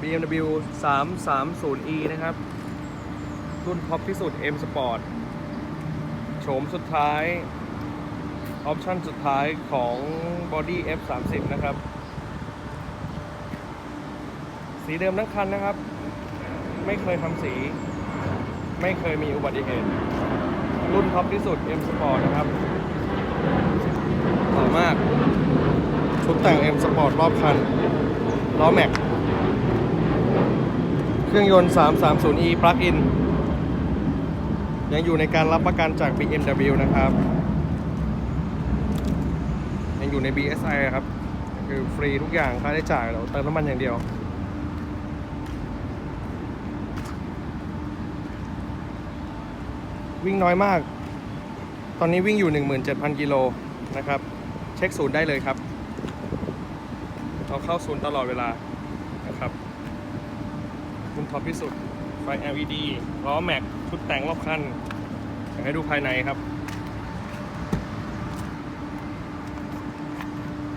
BMW 330e นะครับ รุ่นท็อปที่สุด M Sport โฉมสุดท้าย ออปชั่นสุดท้ายของ Body F30 นะครับ สีเดิมทั้งคันนะครับ ไม่เคยทำสี ไม่เคยมีอุบัติเหตุ รุ่นท็อปที่สุด M Sport นะครับหล่อมากชุดแต่ง M Sport รอบคันล้อแม็ก เครื่องยนต์ 330e Plug-in ยังอยู่ในการรับประกันจาก BMW นะครับ ยังอยู่ใน BSI ครับ คือฟรีทุกอย่างค่าใช้จ่ายเราเติมน้ำมันอย่างเดียว วิ่งน้อยมาก ตอนนี้วิ่งอยู่ 17,000 กิโลนะครับ เช็คศูนย์ได้เลยครับ เราเข้าศูนย์ตลอดเวลานะครับ รุ่นท็อปที่สุด ไฟ LED ล้อแม็กชุดแต่งรอบคันอยากให้ดูภายในครับ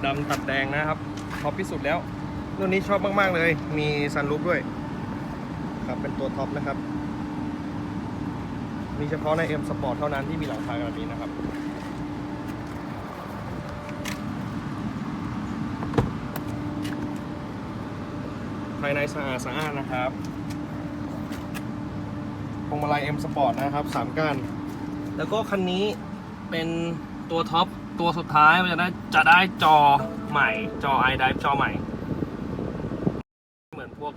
ดำตัดแดงนะครับท็อปที่สุดแล้วรุ่นนี้ชอบมาก ๆ เลย มีซันรูฟด้วย ครับ เป็นตัวท็อปนะครับ มีเฉพาะใน M Sport เท่านั้นที่มีหลังคาแบบนี้นะครับ ภายในสะอาดสะอาดนะครับพวงมาลัย M Sport นะครับสามก้านแล้วก็คันนี้เป็นตัวท็อปตัวสุดท้ายมันจะได้จะได้จอใหม่จอ iDrive จอใหม่ เหมือนพวก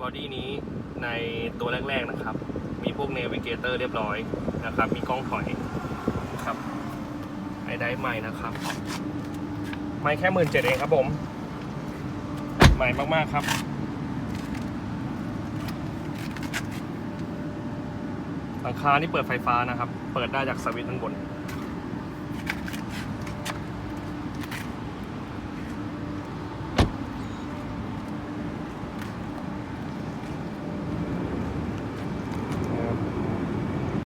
บอดี้นี้ในตัวแรก ๆนะครับ มีพวก Navigator เรียบร้อยนะครับ มีกล้องถอยครับ iDrive ใหม่นะครับ ไม่แค่หมื่นเจ็ดเองครับผม ใหม่มาก ๆ ครับ หลังคานี่เปิดไฟฟ้านะครับ เปิดได้จากสวิตช์ด้านบน